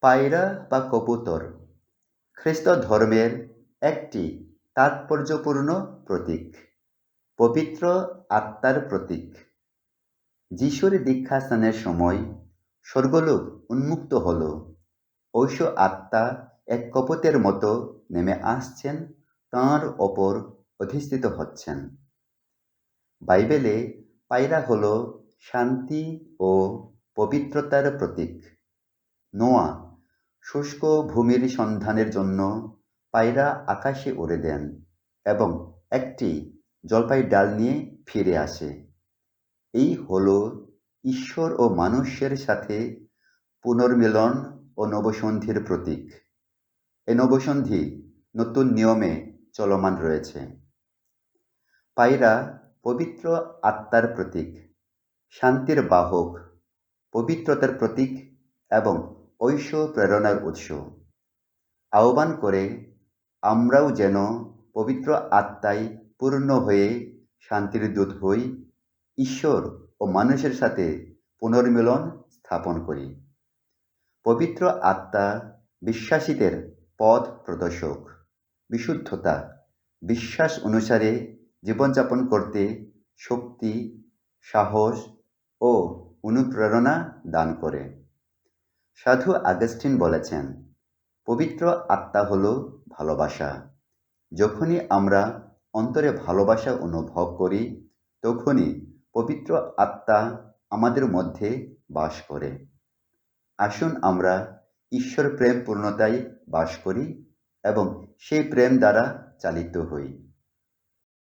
পায়রা বা কবুতর। খ্রিস্ট ধর্মের একটি তাৎপর্যপূর্ণ প্রতীক, পবিত্র আত্মার প্রতীক। যিশুর দীক্ষাস্থানের সময় স্বর্গলোক উন্মুক্ত হল। ঐশ আত্মা এক কপতের মতো নেমে আসছেন, তাঁর ওপর অধিষ্ঠিত হচ্ছেন। বাইবেলে পায়রা হল শান্তি ও পবিত্রতার প্রতীক। নোয়া শুষ্ক ভূমির সন্ধানের জন্য পায়রা আকাশে উড়ে দেন এবং একটি জলপাই ডাল নিয়ে ফিরে আসে। এই হল ঈশ্বর ও মানুষের সাথে পুনর্মিলন ও নবসন্ধির প্রতীক। এ নবসন্ধি নতুন নিয়মে চলমান রয়েছে। পায়রা পবিত্র আত্মার প্রতীক, শান্তির বাহক, পবিত্রতার প্রতীক এবং ঐশ প্রেরণার উৎস। আহ্বান করে আমরাও যেন পবিত্র আত্মায় পূর্ণ হয়ে শান্তির দূত হই, ঈশ্বর ও মানুষের সাথে পুনর্মিলন স্থাপন করি। পবিত্র আত্মা বিশ্বাসীদের পথ প্রদর্শক, বিশুদ্ধতা, বিশ্বাস অনুসারে জীবনযাপন করতে শক্তি, সাহস ও অনুপ্রেরণা দান করে। সাধু আগস্টিন বলেছেন, পবিত্র আত্মা হল ভালোবাসা। যখনই আমরা অন্তরে ভালোবাসা অনুভব করি, তখনই পবিত্র আত্মা আমাদের মধ্যে বাস করে। আসুন আমরা ঈশ্বর প্রেম পূর্ণতায় বাস করি এবং সেই প্রেম দ্বারা চালিত হই।